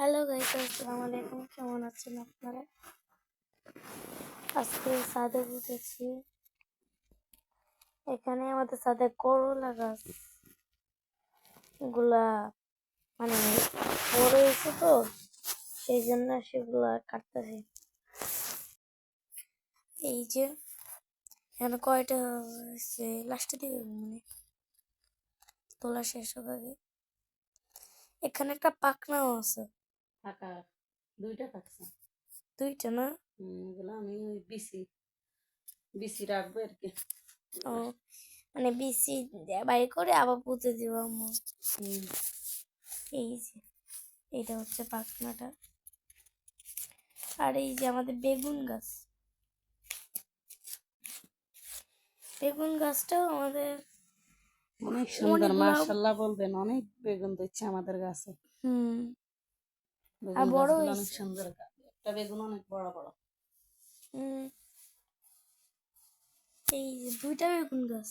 Hello guys আসসালামু আলাইকুম। কেমন আছেন আপনারা? আজকে সাদে বুঝেছি এখানে আমাদের সাদে করলা গাছ। গুলা মানে বড় হয়েছে তো, সেই জন্য সেগুলা কাটতেছি। এই যে, এখানে কয়টা হয়েছে? লাস্টের দিকে মানে তোলা শেষ হবে এখানে একটা পাখনাও আছে। থাকা দুইটা থাকছে। দুইটা না? এগুলো আমি ওই বিসি বিসি রাখব আর কি। ও মানে বিসি বাই করে আবার পুঁতে দিব আম্মু। এই যে এইটা হচ্ছে পাখনাটা। আর এই যে আমাদের বেগুন গাছ। বেগুন গাছটাও আমাদের অনেক সুন্দর মার্শাল্লাহ বলবেন অনেক বেগুন দিচ্ছে আমাদের গাছে। হুম। আর বড় অনেক সুন্দর একটা বেগুন অনেক বড় বড়। এই দুইটা বেগুন গাছ।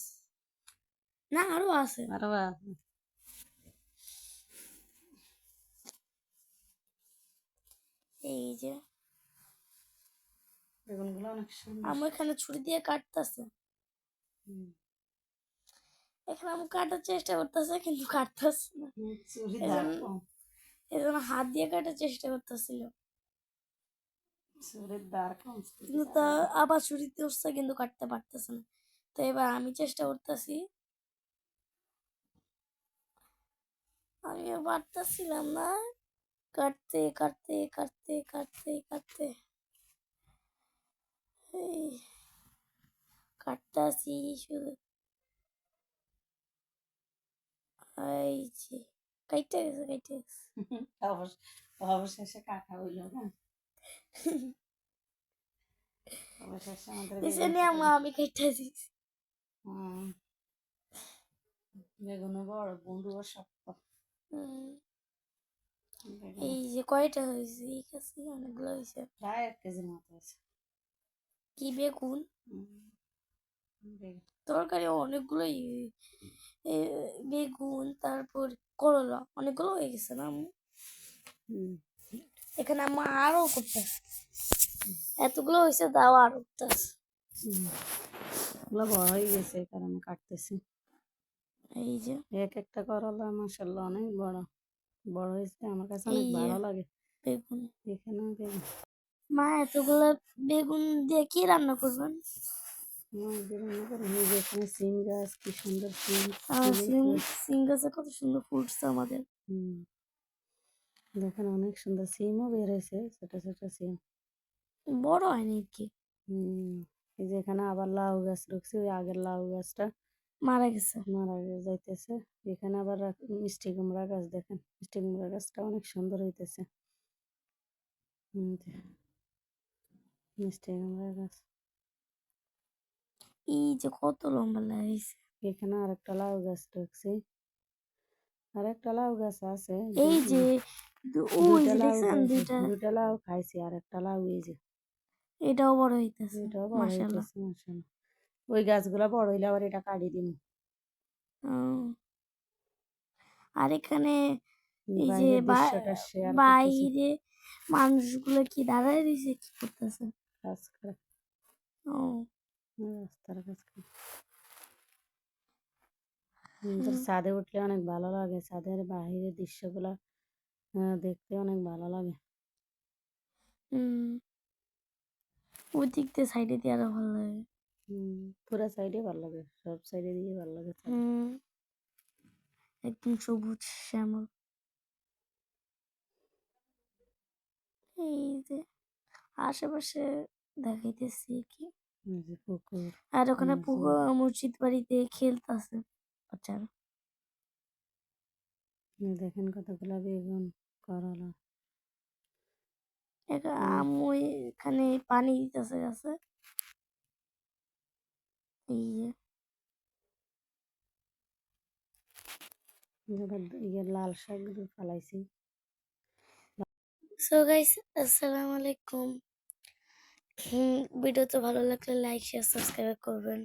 না আরও আছে। আরও আছে। এই যে। বেগুনগুলো অনেক সুন্দর। আমার এখানে ছুরি দিয়ে কাটতেছে। এখানে আমি কাটার চেষ্টা করতেছে কিন্তু কাটতেছে না। হুম, চুরি এই জন্য- দাও এই জন্য হাত দিয়ে কাটার চেষ্টা করতেছিল। কিন্তু তা আবার ছুরিতে উঠছে কিন্তু কাটতে পারতেছে না। তো এবার আমি চেষ্টা করতেছি। আমি পারতেছিলাম না। কাটতে কাটতে কাটতে কাটতে কাটতে। কাটতেছি শুধু। এই যে। কাইটে গেছে কাইটে গেছে অবশেষে কাকা হইল না অবশেষে আমাদের বেগুন আমা কাইটে দিছি হুম। বেগুনও বড় বন্ধুও শক্ত হুম, এই যে কয়টা হয়েছে এই কাছে অনেকগুলো হয়েছে প্রায় এক কেজির মতো আছে কি বেগুন তরকারি অনেকগুলোই এ, বেগুন তারপর করলা অনেকগুলো হয়ে গেছে না আম্মু? এখানে আম্মা আরও করতেছে। এতগুলো হয়েছে দাও আরও করতেছে। হুম। বড় হয়ে গেছে কারণে কাটতেছি। এই যে। এক একটা করলা মাসাল্লাহ অনেক বড়। বড় হয়েছে আমার কাছে অনেক ভালো লাগে। বেগুন। এখানে বেগুন। মা এতগুলো বেগুন দিয়ে কি রান্না করবেন? সিম গাছ কি সুন্দর ফুল। সিম গাছে কত সুন্দর ফুটছে আমাদের। দেখেন অনেক সুন্দর সিমও বের হয়েছে ছোট ছোট সিম। বড় হয়নি কি। এই যে এখানে আবার লাউ গাছ রুকছে ওই আগের লাউ গাছটা মারা গেছে। মারা যাইতেছে। এখানে আবার মিষ্টি কুমড়া গাছ দেখেন মিষ্টি কুমড়া গাছটা অনেক সুন্দর হইতেছে। মিষ্টি কুমড়া গাছ। এই যে কত লম্বা লাগিয়েছে এখানে আরেকটা লাউ গাছ ঢুকছে। আরেকটা লাউ গাছ আছে এই যে ওই দুইটা যে লাউ দেখছেন দুইটা দুইটা লাউ খাইছি আর একটা লাউ এই যে। এটাও বড় হইতেছে এটাও বড় মাশাআল্লাহ। মাশাআল্লাহ। ওই গাছগুলা বড় হইলে আবার এটা কাটি দিন। আর এখানে এই যে বাইরে মানুষগুলো কি দাঁড়ায় রয়েছে কি করতেছে? কাজ করে। ও রাস্তার কাজ করে আমাদের ছাদে উঠলে অনেক ভালো লাগে ছাদের বাহিরের দৃশ্যগুলা দেখতে অনেক ভালো লাগে ওই দিক দিয়ে সাইডে দিয়ে আরও ভালো লাগে পুরো সাইডে ভালো লাগে সব সাইডে দিয়ে ভালো লাগে হুম একদম সবুজ শ্যামল এই যে আশেপাশে দেখাইতেছি কি আর ওখানে পুকুর মসজিদ বাড়িতে খেলতেছে বাচ্চারা। দেখেন কতগুলা বেগুন করলা। হুম। আম্মু এখানে পানি দিতেছে গাছে। এই যে। লাল শাক ফালাইছি। সো গাইস আসসালামু আলাইকুম। ভিডিও তো ভালো লাগলে লাইক শেয়ার সাবস্ক্রাইব করবেন।